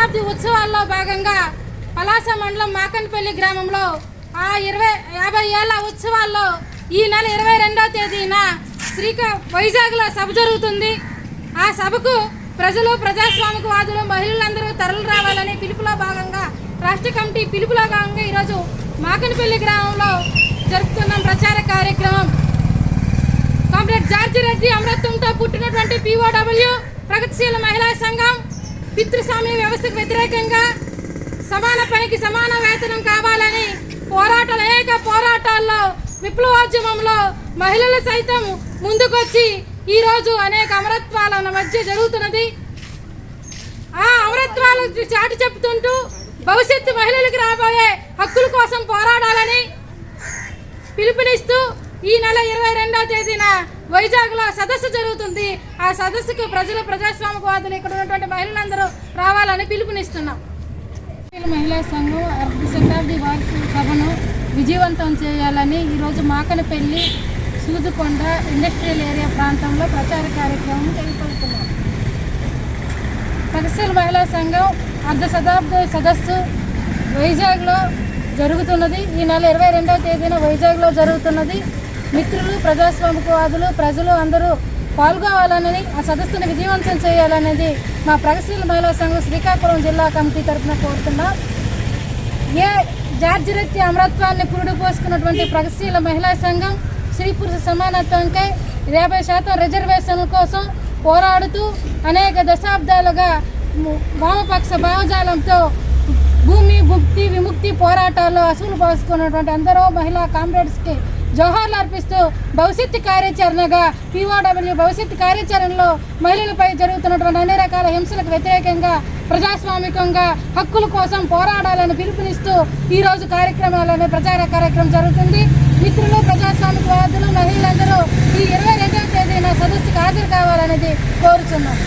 శతాబ్ది ఉత్సవాల్లో భాగంగా పలాస మండలం మాకన్పల్లి గ్రామంలో ఆ ఇరవై యాభై ఏళ్ళ ఉత్సవాల్లో ఈ నెల ఇరవై రెండవ తేదీన శ్రీక వైజాగ్లో సభ జరుగుతుంది. ఆ సభకు ప్రజలు ప్రజాస్వామికవాదులు మహిళలందరూ తరలి రావాలని పిలుపులో భాగంగా రాష్ట్ర కమిటీ పిలుపులో భాగంగా ఈరోజు మాకనపల్లి గ్రామంలో జరుపుతున్న ప్రచార కార్యక్రమం. కామ్రేడ్ జార్జి రెడ్డి అమరత్వంతో పుట్టినటువంటి పిఓడబ్ల్యూ ప్రగతిశీల మహిళా సంఘం పితృస్వామ్య వ్యవస్థకు వ్యతిరేకంగా సమాన పనికి సమాన వేతనం కావాలని పోరాటాలు అనేక పోరాటాల్లో విప్లవోద్యమంలో మహిళలు సైతం ముందుకొచ్చి ఈరోజు అనేక అమరత్వాల మధ్య జరుగుతున్నది. ఆ అమరత్వాలు చాటి చెప్తుంటూ భవిష్యత్తు మహిళలకు రాబోయే హక్కుల కోసం పోరాడాలని పిలుపునిస్తూ ఈ నెల ఇరవై రెండవ తేదీన వైజాగ్లో సదస్సు జరుగుతుంది. ఆ సదస్సుకు ప్రజలు ప్రజాస్వామికవాదులు ఇక్కడ ఉన్నటువంటి మహిళలందరూ రావాలని పిలుపునిస్తున్నాం. మహిళా సంఘం అర్ధ శతాబ్ది వార్షిక సభను విజయవంతం చేయాలని ఈరోజు మాకనపల్లి సూదుకొండ ఇండస్ట్రియల్ ఏరియా ప్రాంతంలో ప్రచార కార్యక్రమం చేపడుతున్నాం. ప్రగతిశీల మహిళా సంఘం అర్ధ శతాబ్ద సదస్సు వైజాగ్లో జరుగుతున్నది. ఈ నెల ఇరవై రెండవ తేదీన వైజాగ్లో జరుగుతున్నది. మిత్రులు ప్రజాస్వామికవాదులు ప్రజలు అందరూ పాల్గొవాలని ఆ సదస్సును విజయవంతం చేయాలనేది మా ప్రగతిశీల మహిళా సంఘం శ్రీకాకుళం జిల్లా కమిటీ తరఫున కోరుతున్నాం. ఏ జార్జిరెత్తి అమరత్వాన్ని పురుడు పోసుకున్నటువంటి ప్రగతిశీల మహిళా సంఘం స్త్రీ పురుష సమానత్వంకై యాభై శాతం రిజర్వేషన్ల కోసం పోరాడుతూ అనేక దశాబ్దాలుగా వామపక్ష భావజాలంతో భూమి ముక్తి విముక్తి పోరాటాల్లో అసలు పోసుకున్నటువంటి అందరూ మహిళా కామ్రేడ్స్కి జోహార్లు అర్పిస్తూ భవిష్యత్తు కార్యాచరణగా పీఓడబ్ల్యూ భవిష్యత్తు కార్యాచరణలో మహిళలపై జరుగుతున్నటువంటి అన్ని రకాల హింసలకు వ్యతిరేకంగా ప్రజాస్వామికంగా హక్కుల కోసం పోరాడాలని పిలుపునిస్తూ ఈ రోజు కార్యక్రమాలను ప్రచార కార్యక్రమం జరుగుతుంది. మిత్రులు ప్రజాస్వామికవాదులు మహిళలందరూ ఈ ఇరవై రెండవ తేదీన సదస్సుకు హాజరు కావాలనేది కోరుతున్నాం